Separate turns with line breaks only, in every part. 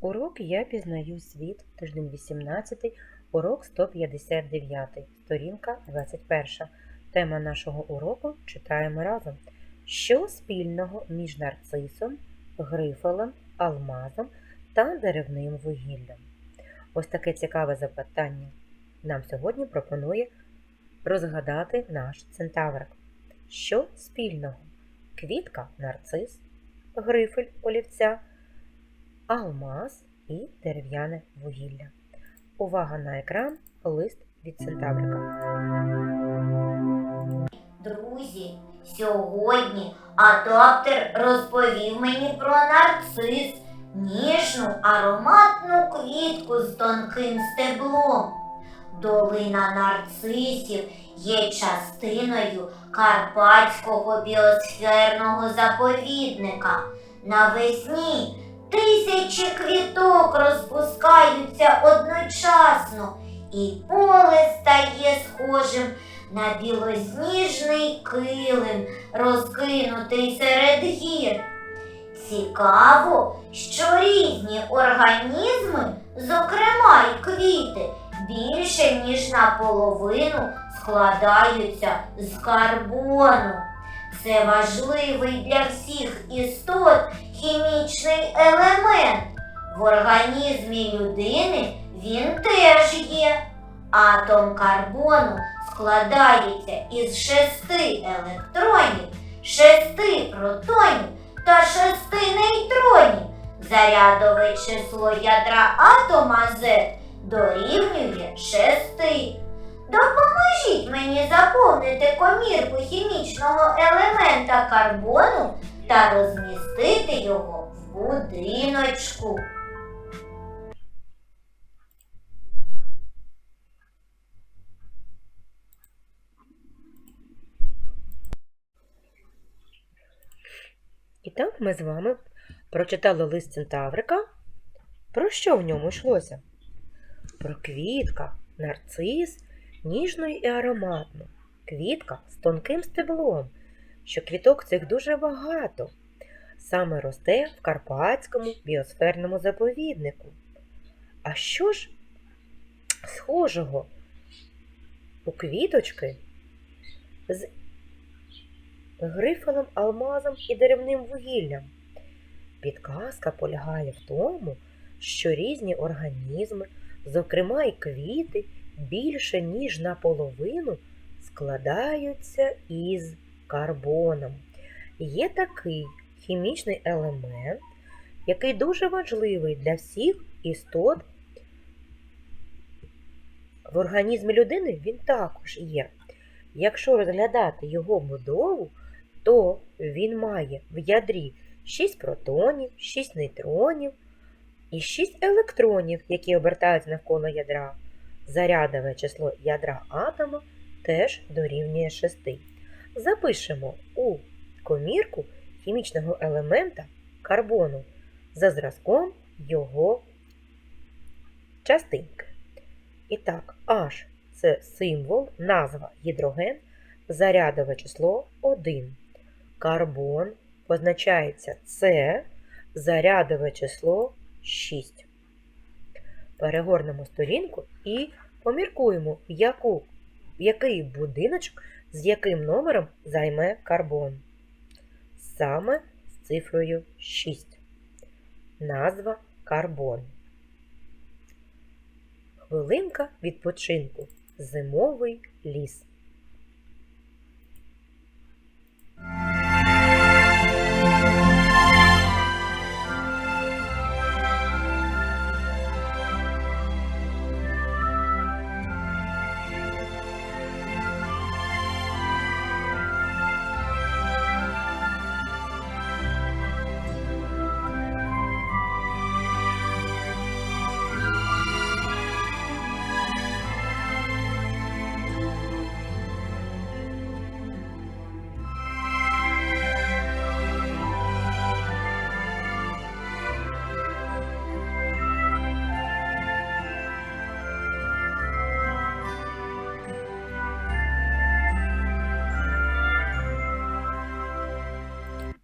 Урок Я пізнаю світ, тиждень 18, урок 159, сторінка 21. Тема нашого уроку читаємо разом. Що спільного між нарцисом, грифелем, алмазом та деревним вугіллям? Ось таке цікаве запитання нам сьогодні пропонує розгадати наш центаврик. Що спільного? Квітка нарцис, грифель олівця, алмаз і дерев'яне вугілля. Увага на екран, лист від центаврика.
Друзі, сьогодні адоптер розповів мені про нарцис, ніжну ароматну квітку з тонким стеблом. Долина нарцисів є частиною Карпатського біосферного заповідника. Навесні тисячі квіток розпускаються одночасно, і поле стає схожим на білосніжний килим, розкинутий серед гір. Цікаво, що різні організми, зокрема й квіти, більше ніж наполовину складаються з карбону. Це важливий для всіх істот хімічний елемент. В організмі людини він теж є. Атом карбону складається із шести електронів, шести протонів та шести нейтронів. Зарядове число ядра атома Z дорівнює шести. Допоможіть мені заповнити комірку хімічного елемента карбону та розмістити його в будиночку.
І так ми з вами прочитали лист центаврика. Про що в ньому йшлося? Про квітка, нарцис, ніжну і ароматну. Квітка з тонким стеблом, що квіток цих дуже багато. Саме росте в Карпатському біосферному заповіднику. А що ж схожого у квіточки з грифелем, алмазом і деревним вугіллям? Підказка полягає в тому, що різні організми, зокрема й квіти, більше ніж наполовину складаються із карбоном. Є такий хімічний елемент, який дуже важливий для всіх істот. В організмі людини він також є. Якщо розглядати його будову, то він має в ядрі 6 протонів, 6 нейтронів і 6 електронів, які обертаються навколо ядра. Зарядове число ядра атома теж дорівнює 6. Запишемо у комірку хімічного елемента карбону за зразком його частинки. І так, H це символ, назва гідроген, зарядове число 1. Карбон позначається С, зарядове число 6. Перегорнемо сторінку і поміркуємо, яку, який будиночок з яким номером займе карбон. Саме з цифрою 6. Назва карбон. Хвилинка відпочинку. Зимовий ліс.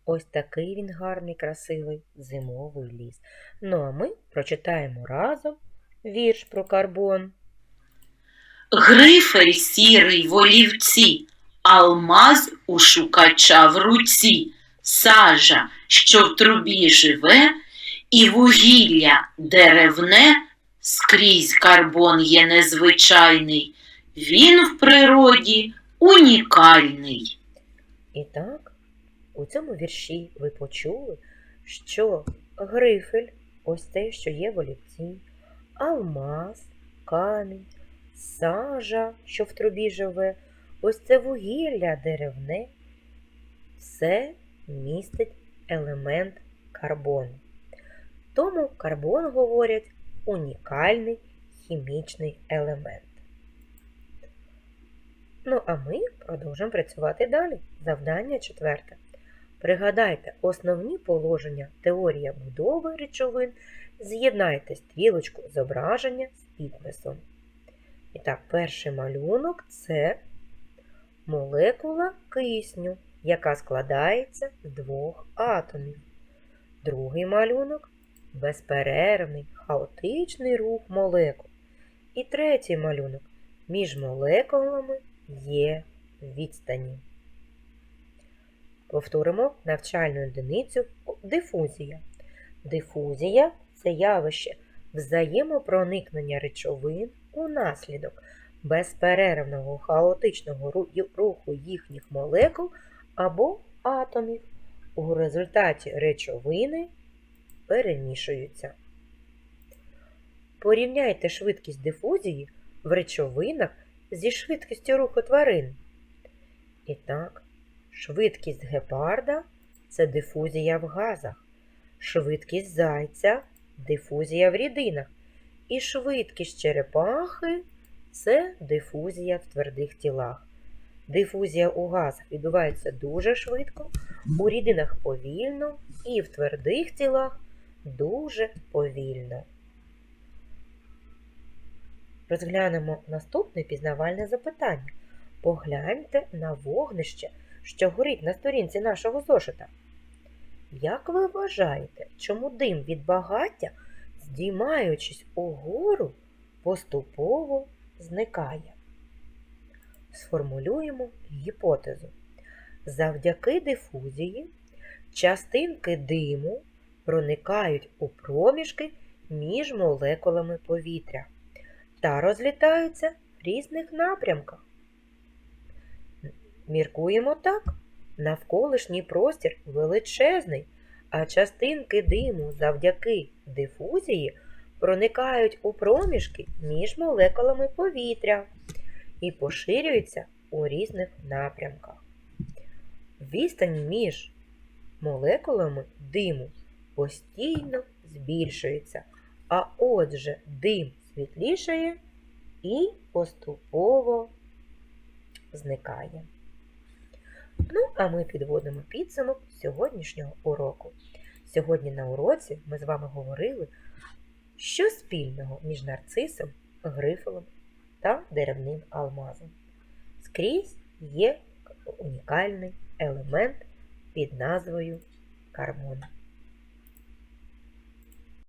Ось такий він гарний, красивий зимовий ліс. Ну а ми прочитаємо разом вірш про карбон.
Грифель сірий в олівці, алмаз у шукача в руці, сажа, що в трубі живе, і вугілля деревне, скрізь карбон є незвичайний, він в природі унікальний.
І так, у цьому вірші ви почули, що грифель, ось те, що є в олівці, алмаз, камінь, сажа, що в трубі живе, ось це вугілля деревне, все містить елемент карбону. Тому карбон говорять унікальний хімічний елемент. Ну, а ми продовжимо працювати далі. Завдання четверте. Пригадайте основні положення теорія будови речовин, з'єднайте стрілочку зображення з підписом. І так, перший малюнок це молекула кисню, яка складається з двох атомів. Другий малюнок безперервний хаотичний рух молекул. І третій малюнок між молекулами є відстані. Повторимо навчальну одиницю дифузія. Дифузія це явище взаємопроникнення речовин унаслідок безперервного хаотичного руху їхніх молекул або атомів. У результаті речовини перемішуються. Порівняйте швидкість дифузії в речовинах зі швидкістю руху тварин. І так, швидкість гепарда це дифузія в газах, швидкість зайця дифузія в рідинах, і швидкість черепахи це дифузія в твердих тілах. Дифузія у газах відбувається дуже швидко, у рідинах повільно і в твердих тілах дуже повільно. Розглянемо наступне пізнавальне запитання. Погляньте на вогнище, що горить на сторінці нашого зошита. Як ви вважаєте, чому дим від багаття, здіймаючись угору, поступово зникає? Сформулюємо гіпотезу. Завдяки дифузії частинки диму проникають у проміжки між молекулами повітря та розлітаються в різних напрямках. Міркуємо так, навколишній простір величезний, а частинки диму завдяки дифузії проникають у проміжки між молекулами повітря і поширюються у різних напрямках. Відстань між молекулами диму постійно збільшується, а отже дим світлішає і поступово зникає. Ну, а ми підводимо підсумок сьогоднішнього уроку. Сьогодні на уроці ми з вами говорили, що спільного між нарцисом, грифелем та деревним алмазом. Скрізь є унікальний елемент під назвою карбон.